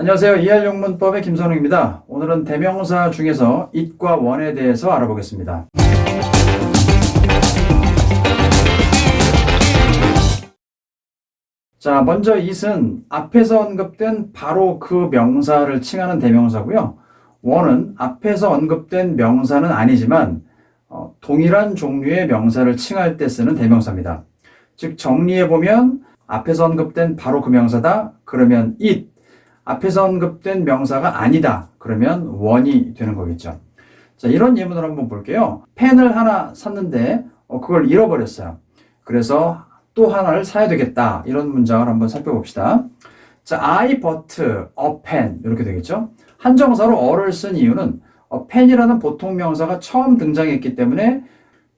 안녕하세요. 이할용문법의 김선웅입니다. 오늘은 대명사 중에서 it과 one에 대해서 알아보겠습니다. 자, 먼저 it은 앞에서 언급된 바로 그 명사를 칭하는 대명사고요. one은 앞에서 언급된 명사는 아니지만 어, 동일한 종류의 명사를 칭할 때 쓰는 대명사입니다. 즉 정리해 보면 앞에서 언급된 바로 그 명사다. 그러면 it 앞에서 언급된 명사가 아니다. 그러면 one이 되는 거겠죠. 자, 이런 예문을 한번 볼게요. 펜을 하나 샀는데 어, 그걸 잃어버렸어요. 그래서 또 하나를 사야 되겠다. 이런 문장을 한번 살펴봅시다. 자, I bought a pen 이렇게 되겠죠. 한정사로 어를 쓴 이유는 어, 펜이라는 보통 명사가 처음 등장했기 때문에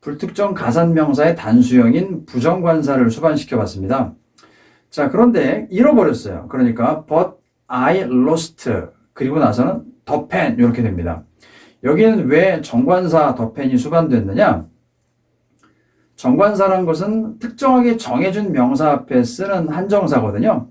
불특정 가산명사의 단수형인 부정관사를 수반시켜 봤습니다. 자, 그런데 잃어버렸어요. 그러니까 but I lost 그리고 나서는 the pen 이렇게 됩니다. 여기는 왜 정관사 the pen이 수반됐느냐? 정관사란 것은 특정하게 정해준 명사 앞에 쓰는 한정사거든요.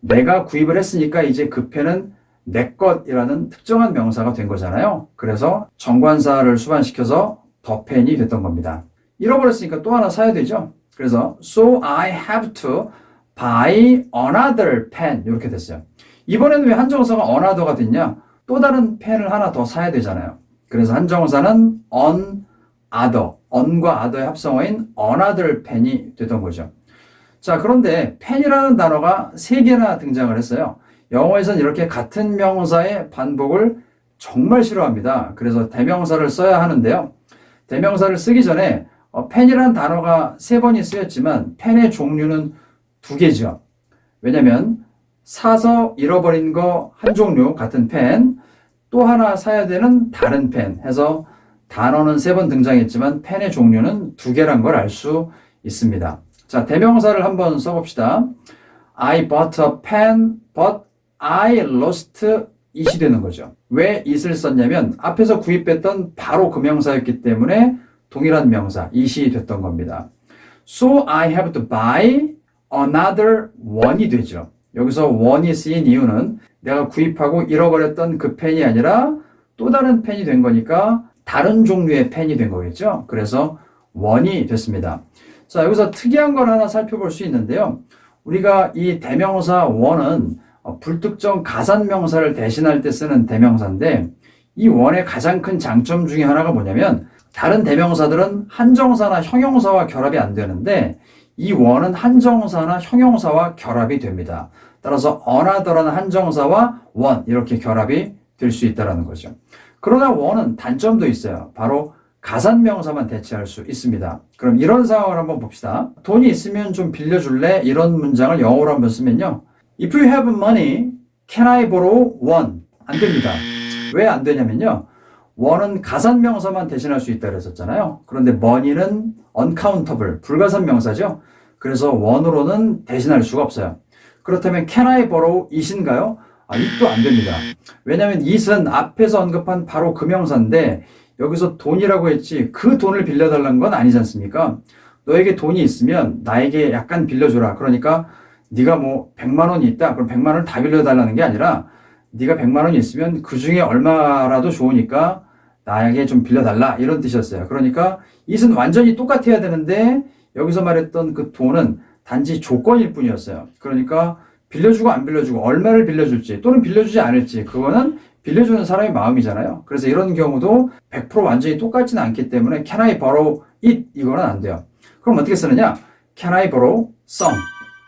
내가 구입을 했으니까 이제 그 펜은 내 것이라는 특정한 명사가 된 거잖아요. 그래서 정관사를 수반시켜서 더 펜이 됐던 겁니다. 잃어버렸으니까 또 하나 사야 되죠. 그래서 so I have to buy another pen 이렇게 됐어요. 이번에는 왜 한정사가 another가 됐냐? 또 다른 펜을 하나 더 사야 되잖아요. 그래서 한정사는 on other, on과 other의 합성어인 another 펜이 됐던 거죠. 자, 그런데 펜이라는 단어가 세 개나 등장을 했어요. 영어에서는 이렇게 같은 명사의 반복을 정말 싫어합니다. 그래서 대명사를 써야 하는데요. 대명사를 쓰기 전에 어, 펜이라는 단어가 세 번이 쓰였지만 펜의 종류는 두 개죠. 왜냐면 사서 잃어버린 거 한 종류 같은 펜, 또 하나 사야 되는 다른 펜 해서 단어는 세 번 등장했지만 펜의 종류는 두 개란 걸 알 수 있습니다. 자, 대명사를 한번 써봅시다. I bought a pen, but I lost it이 되는 거죠. 왜 it을 썼냐면 앞에서 구입했던 바로 그 명사였기 때문에 동일한 명사, it이 됐던 겁니다. So I have to buy another one이 되죠. 여기서 one이 쓰인 이유는 내가 구입하고 잃어버렸던 그 펜이 아니라 또 다른 펜이 된 거니까 다른 종류의 펜이 된 거겠죠. 그래서 one이 됐습니다. 자, 여기서 특이한 걸 하나 살펴볼 수 있는데요. 우리가 이 대명사 one은 어, 불특정 가산명사를 대신할 때 쓰는 대명사인데 이 원의 가장 큰 장점 중에 하나가 뭐냐면 다른 대명사들은 한정사나 형용사와 결합이 안 되는데 이 원은 한정사나 형용사와 결합이 됩니다. 따라서 another라는 한정사와 one 이렇게 결합이 될 수 있다는 거죠. 그러나 원은 단점도 있어요. 바로 가산명사만 대체할 수 있습니다. 그럼 이런 상황을 한번 봅시다. 돈이 있으면 좀 빌려줄래? 이런 문장을 영어로 한번 쓰면요. If you have money, can I borrow one? 안 됩니다. 왜 안 되냐면요. One은 가산 명사만 대신할 수 있다 그랬었잖아요. 그런데 money는 uncountable, 불가산 명사죠. 그래서 one으로는 대신할 수가 없어요. 그렇다면 can I borrow it인가요? 아, it도 안 됩니다. 왜냐하면 it은 앞에서 언급한 바로 그 명사인데 여기서 돈이라고 했지 그 돈을 빌려달라는 건 아니지 않습니까? 너에게 돈이 있으면 나에게 약간 빌려줘라. 그러니까 네가 뭐 100만 원이 있다. 그럼 100만 원을 다 빌려달라는 게 아니라 네가 100만 원이 있으면 그 중에 얼마라도 좋으니까 나에게 좀 빌려달라. 이런 뜻이었어요. 그러니까 it은 완전히 똑같아야 되는데 여기서 말했던 그 돈은 단지 조건일 뿐이었어요. 그러니까 빌려주고 안 빌려주고 얼마를 빌려줄지 또는 빌려주지 않을지 그거는 빌려주는 사람의 마음이잖아요. 그래서 이런 경우도 100% 완전히 똑같지는 않기 때문에 can I borrow it 이거는 안 돼요. 그럼 어떻게 쓰느냐? can I borrow some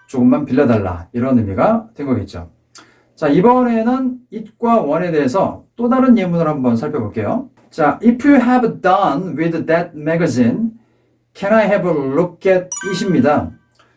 조금만 빌려달라 이런 의미가 된 거겠죠. 자 이번에는 it과 one에 대해서 또 다른 예문을 한번 살펴볼게요. 자 if you have done with that magazine can I have a look at it입니다.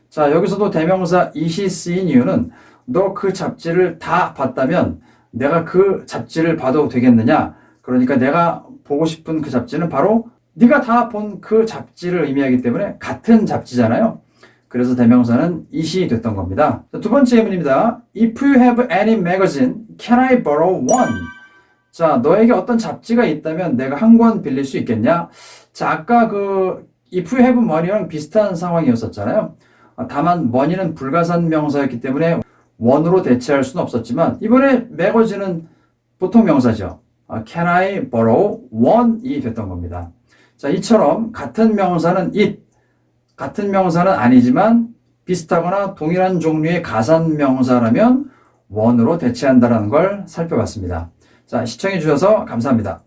자 여기서도 대명사 it이 쓰인 이유는 너 그 잡지를 다 봤다면 내가 그 잡지를 봐도 되겠느냐? 그러니까 내가 보고 싶은 그 잡지는 바로 네가 다 본 그 잡지를 의미하기 때문에 같은 잡지잖아요. 그래서 대명사는 it이 됐던 겁니다. 자, 두 번째 예문입니다. If you have any magazine, can I borrow one? 자, 너에게 어떤 잡지가 있다면 내가 한 권 빌릴 수 있겠냐? 자, 아까 그 if you have money랑 비슷한 상황이었었잖아요. 아, 다만 money는 불가산 명사였기 때문에 one으로 대체할 수는 없었지만 이번에 매거진은 보통 명사죠. 아, Can I borrow one이 됐던 겁니다. 자, 이처럼 같은 명사는 it, 같은 명사는 아니지만 비슷하거나 동일한 종류의 가산 명사라면 one으로 대체한다는 걸 살펴봤습니다. 자, 시청해 주셔서 감사합니다.